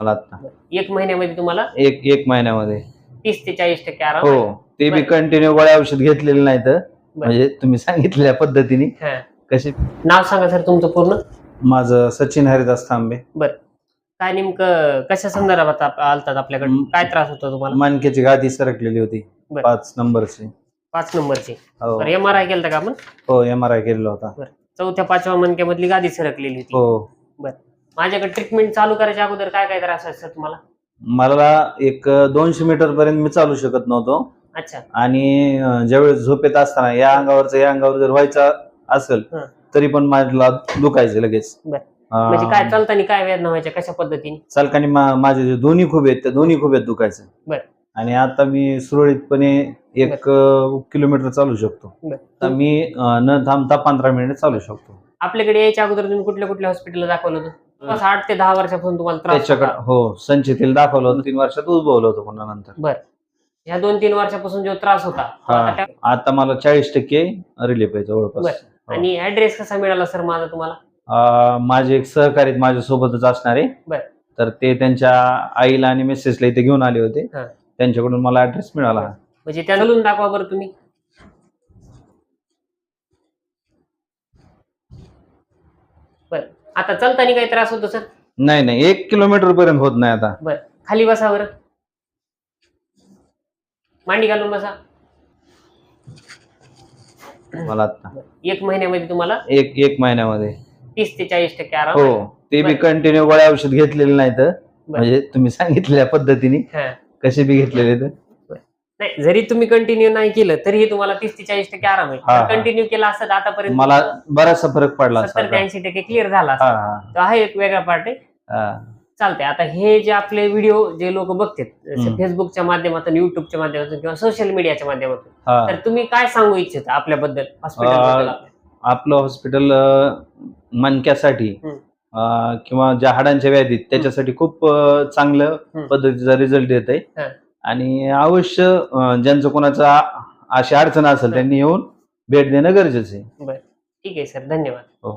मला आता. एक महिन्यामध्ये तुम्हाला? एक एक महिन्यामध्ये. तीस ते चाळीस टक्के आराम हो ते बी बरं. कंटिन्यू गोळ्या औषध घेतलेले नाही तर म्हणजे तुम्ही सांगितलेल्या पद्धतीने. हा. कशी नाव सांगा सर तुमचं पूर्ण. माझं सचिन हरिदास तांबे काय नेमकं कशा संदर्भात आप- आलतात आपल्याकडे? हम्म. काय त्रास होता तुम्हाला? मानकेची गादी सरकलेली होती. बरं. पाच नंबरची. पाच नंबरची. हो. एम आर आय केलं का आपण? हो एम आर आय केलेला होता. चौथ्या पाचव्या मनक्यामधली गादी सरकलेली होती. हो. माझ्याकडे ट्रीटमेंट चालू करायच्या अगोदर काय काय त्रास असतात तुम्हाला? मला एक दोनशे मीटर पर्यंत मी चालू शकत नव्हतो. अच्छा. आणि अं, ज्यावेळेस झोपेत असताना या अंगावरचं या अंगावर जर व्हायचं असेल हं. तरी पण मला दुखायचं लगेच. बरं. म्हणजे काय चालताना काय वेदना व्हायच्या? कशा पद्धतीने? चालकानी मा- माझे जे दोन्ही खूप आहेत त्या दोन्ही खूप आहेत दुखायचं. बरं. आणि आता मी सुरळीतपणे एक अं, किलोमीटर चालू शकतो. बरं. मी अं, न थांबता पंधरा मिनिट चालू शकतो. आपल्याकडे यायच्या अगोदर तुम्ही कुठल्या कुठल्या हॉस्पिटलला दाखवलं होतं? आठ ते दहा वर्षापासून तुम्हाला त्रास त्याच्याकडे होता. हो संचितील दाखवलं होतं तीन वर्षात उद्भवलं होतं पुन्हा नंतर ह्या दोन तीन वर्षापासून जो त्रास होता हा. आता त्या- आता मला चाळीस टक्के रिलीफ आहे जवळपास बरं. हो. आणि ऍड्रेस कसा मिळाला सर माझा तुम्हाला अं, माझे एक सहकारी आहेत माझ्या सोबतच असणारे बरं. तर ते त्यांच्या आईला आणि मिसेसला इथे घेऊन आले होते हा. त्यांच्याकडून मला ऍड्रेस मिळाला म्हणजे त्या घालून दाखवा बरं तुम्ही बर आता चालताना काही त्रास होतो सर? नाही नाही एक किलोमीटर पर्यंत होत नाही आता. बर खाली बसा बरं. मांडी घालून बसा. मला आता. एक महिन्यामध्ये तुम्हाला? एक एक महिन्यामध्ये. तीस ते चाळीस टक्के आराम हो ते बी बरं. कंटिन्यू गोळ्या औषध घेतलेले नाही तर म्हणजे तुम्ही सांगितलेल्या पद्धतीने हा. कसे बी घेतलेले तर नाही जरी तुम्ही कंटिन्यू नाही केलं तरीही तुम्हाला तीस ते चाळीस टक्के आराम हा, आहे हा. कंटिन्यू केलं असतं आतापर्यंत मला बराचसा फरक पडला सत्तर ते ऐंशी टक्के क्लिअर झाला असता हा तो हा एक वेगळा पार्ट आहे हा. चालतंय आता हे जे आपले व्हिडिओ जे लोक बघतात हम्म. फेसबुकच्या माध्यमातून युट्यूबच्या माध्यमातून किंवा सोशल मीडियाच्या माध्यमातून हा तर तुम्ही काय सांगू इच्छिता आपल्याबद्दल हॉस्पिटल आपलं हॉस्पिटल मणक्यासाठी. अं, किंवा ज्या हाडांच्या व्याधीत त्याच्यासाठी खूप अं, चांगलं. पद्धतीचा रिझल्ट येत आहे हा. आणि अवश्य ज्यांचं कोणाचा अशी अडचण असेल त्यांनी येऊन भेट देणं गरजेचं आहे. ठीक आहे सर. धन्यवाद. हो.